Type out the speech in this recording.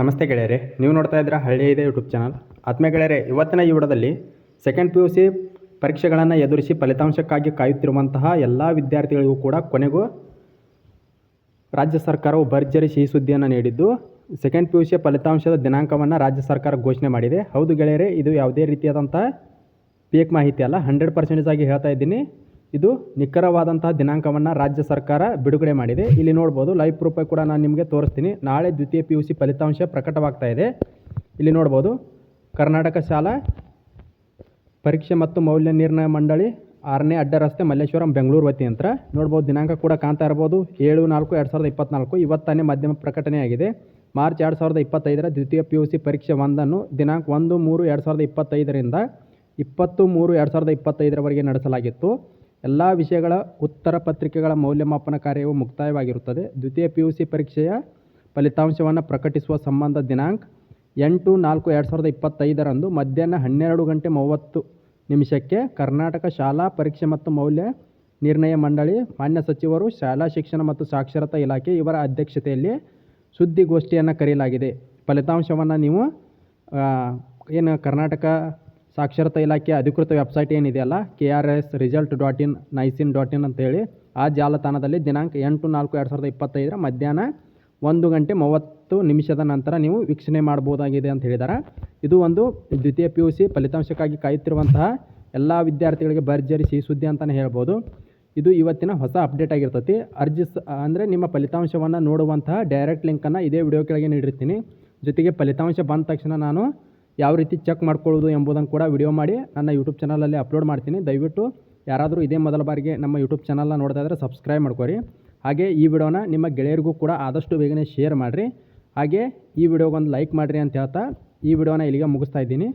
ನಮಸ್ತೆ ಗೆಳೆಯರೆ, ನೀವು ನೋಡ್ತಾ ಇದ್ದೀರಾ ಹಳ್ಳಿ ಇದೆ ಯೂಟ್ಯೂಬ್ ಚಾನಲ್ ಆತ್ಮೀಯ ಗೆಳೆಯರೆ, ಇವತ್ತಿನ ಈ ವಿಡಿಯೋದಲ್ಲಿ ಸೆಕೆಂಡ್ ಪಿ ಯು ಸಿ ಪರೀಕ್ಷೆಗಳನ್ನು ಎದುರಿಸಿ ಫಲಿತಾಂಶಕ್ಕಾಗಿ ಕಾಯುತ್ತಿರುವಂತಹ ಎಲ್ಲ ವಿದ್ಯಾರ್ಥಿಗಳಿಗೂ ಕೂಡ ಕೊನೆಗೂ ರಾಜ್ಯ ಸರ್ಕಾರವು ಭರ್ಜರಿ ಸಿಹಿ ಸುದ್ದಿಯನ್ನು ನೀಡಿದ್ದು ಸೆಕೆಂಡ್ ಪಿ ಯು ಸಿಯ ಫಲಿತಾಂಶದ ದಿನಾಂಕವನ್ನು ರಾಜ್ಯ ಸರ್ಕಾರ ಘೋಷಣೆ ಮಾಡಿದೆ. ಹೌದು ಗೆಳೆಯರೆ, ಇದು ಯಾವುದೇ ರೀತಿಯಾದಂಥ ಪೇಕ್ ಮಾಹಿತಿ ಅಲ್ಲ ಹಂಡ್ರೆಡ್ ಪರ್ಸೆಂಟೇಜ್ ಆಗಿ ಹೇಳ್ತಾ ಇದ್ದೀನಿ. ಇದು ನಿಖರವಾದಂತಹ ದಿನಾಂಕವನ್ನು ರಾಜ್ಯ ಸರ್ಕಾರ ಬಿಡುಗಡೆ ಮಾಡಿದೆ. ಇಲ್ಲಿ ನೋಡ್ಬೋದು ಲೈವ್ ಪ್ರೂಫ್ ಕೂಡ ನಾನು ನಿಮಗೆ ತೋರಿಸ್ತೀನಿ. ನಾಳೆ ದ್ವಿತೀಯ ಪಿ ಯು ಸಿ ಫಲಿತಾಂಶ ಪ್ರಕಟವಾಗ್ತಾ ಇದೆ. ಇಲ್ಲಿ ನೋಡ್ಬೋದು, ಕರ್ನಾಟಕ ಶಾಲಾ ಪರೀಕ್ಷೆ ಮತ್ತು ಮೌಲ್ಯ ನಿರ್ಣಯ ಮಂಡಳಿ ಆರನೇ ಅಡ್ಡ ರಸ್ತೆ ಮಲ್ಲೇಶ್ವರಂ ಬೆಂಗಳೂರು ವತಿ ಅಂತ ನೋಡ್ಬೋದು, ದಿನಾಂಕ ಕೂಡ ಕಾಣ್ತಾ ಇರ್ಬೋದು, ಏಳು ನಾಲ್ಕು ಎರಡು ಸಾವಿರದ ಇಪ್ಪತ್ನಾಲ್ಕು. ಇವತ್ತನೇ ಮಾಧ್ಯಮ ಪ್ರಕಟಣೆಯಾಗಿದೆ ಮಾರ್ಚ್ ಎರಡು ಸಾವಿರದ ಇಪ್ಪತ್ತೈದರ ದ್ವಿತೀಯ ಪಿ ಯು ಸಿ ಪರೀಕ್ಷೆ ಒಂದನ್ನು ದಿನಾಂಕ ಒಂದು ಮೂರು ಎರಡು ಸಾವಿರದ ಇಪ್ಪತ್ತೈದರಿಂದ ಇಪ್ಪತ್ತು ಮೂರು ಎರಡು ಸಾವಿರದ ಇಪ್ಪತ್ತೈದರವರೆಗೆ ನಡೆಸಲಾಗಿತ್ತು. ಎಲ್ಲ ವಿಷಯಗಳ ಉತ್ತರ ಪತ್ರಿಕೆಗಳ ಮೌಲ್ಯಮಾಪನ ಕಾರ್ಯವು ಮುಕ್ತಾಯವಾಗಿರುತ್ತದೆ. ದ್ವಿತೀಯ ಪಿ ಯು ಸಿ ಪರೀಕ್ಷೆಯ ಫಲಿತಾಂಶವನ್ನು ಪ್ರಕಟಿಸುವ ಸಂಬಂಧ ದಿನಾಂಕ ಎಂಟು ನಾಲ್ಕು ಎರಡು ಸಾವಿರದ ಇಪ್ಪತ್ತೈದರಂದು ಮಧ್ಯಾಹ್ನ ಹನ್ನೆರಡು ಗಂಟೆ ಮೂವತ್ತು ನಿಮಿಷಕ್ಕೆ ಕರ್ನಾಟಕ ಶಾಲಾ ಪರೀಕ್ಷೆ ಮತ್ತು ಮೌಲ್ಯ ನಿರ್ಣಯ ಮಂಡಳಿ, ಮಾನ್ಯ ಸಚಿವರು, ಶಾಲಾ ಶಿಕ್ಷಣ ಮತ್ತು ಸಾಕ್ಷರತಾ ಇಲಾಖೆ ಇವರ ಅಧ್ಯಕ್ಷತೆಯಲ್ಲಿ ಸುದ್ದಿಗೋಷ್ಠಿಯನ್ನು ಕರೆಯಲಾಗಿದೆ. ಫಲಿತಾಂಶವನ್ನು ನೀವು ಏನು ಕರ್ನಾಟಕ ಸಾಕ್ಷರತಾ ಇಲಾಖೆ ಅಧಿಕೃತ ವೆಬ್ಸೈಟ್ ಏನಿದೆಯಲ್ಲ K R S result dot in, ನೈಸಿನ್ dot in ಅಂತೇಳಿ. ಆ ಜಾಲತಾಣದಲ್ಲಿ ದಿನಾಂಕ ಎಂಟು ನಾಲ್ಕು ಎರಡು ಸಾವಿರದ ಇಪ್ಪತ್ತೈದರ ಮಧ್ಯಾಹ್ನ ಒಂದು ಗಂಟೆ ಮೂವತ್ತು ನಿಮಿಷದ ನಂತರ ನೀವು ವೀಕ್ಷಣೆ ಮಾಡ್ಬೋದಾಗಿದೆ ಅಂತ ಹೇಳಿದ್ದಾರೆ ಇದು ಒಂದು ದ್ವಿತೀಯ ಪಿ ಯು ಸಿ ಫಲಿತಾಂಶಕ್ಕಾಗಿ ಕಾಯುತ್ತಿರುವಂತಹ ಎಲ್ಲ ವಿದ್ಯಾರ್ಥಿಗಳಿಗೆ ಭರ್ಜರಿ ಸಿಹಿ ಸುದ್ದಿ ಅಂತಲೇ ಹೇಳ್ಬೋದು. ಇದು ಇವತ್ತಿನ ಹೊಸ ಅಪ್ಡೇಟ್ ಆಗಿರ್ತೈತಿ. ಅರ್ಜಿ ಸ, ಅಂದರೆ ನಿಮ್ಮ ಫಲಿತಾಂಶವನ್ನು ನೋಡುವಂತಹ ಡೈರೆಕ್ಟ್ ಲಿಂಕನ್ನು ಇದೇ ವಿಡಿಯೋ ಕೆಳಗೆ ನೀಡಿರ್ತೀನಿ. ಜೊತೆಗೆ ಫಲಿತಾಂಶ ಬಂದ ತಕ್ಷಣ ನಾನು ಯಾವ ರೀತಿ ಚೆಕ್ ಮಾಡ್ಕೊಳ್ಳೋದು ಎಂಬುದನ್ನು ಕೂಡ ವಿಡಿಯೋ ಮಾಡಿ ನನ್ನ ಯೂಟ್ಯೂಬ್ ಚಾನಲಲ್ಲಿ ಅಪ್ಲೋಡ್ ಮಾಡ್ತೀನಿ. ದಯವಿಟ್ಟು ಯಾರಾದರೂ ಇದೇ ಮೊದಲ ಬಾರಿಗೆ ನಮ್ಮ ಯೂಟ್ಯೂಬ್ ಚಾನಲ್ನ ನೋಡ್ತಾ ಇದ್ದರೆ ಸಬ್ಸ್ಕ್ರೈಬ್ ಮಾಡ್ಕೊರಿ. ಹಾಗೆ ಈ ವಿಡಿಯೋನ ನಿಮ್ಮ ಗೆಳೆಯರಿಗೂ ಕೂಡ ಆದಷ್ಟು ಬೇಗನೆ ಶೇರ್ ಮಾಡಿರಿ. ಹಾಗೆ ಈ ವಿಡಿಯೋಗೊಂದು ಲೈಕ್ ಮಾಡಿರಿ ಅಂತ ಹೇಳ್ತಾ ಈ ವಿಡಿಯೋನ ಇಲ್ಲಿಗೆ ಮುಗಿಸ್ತಾ ಇದ್ದೀನಿ.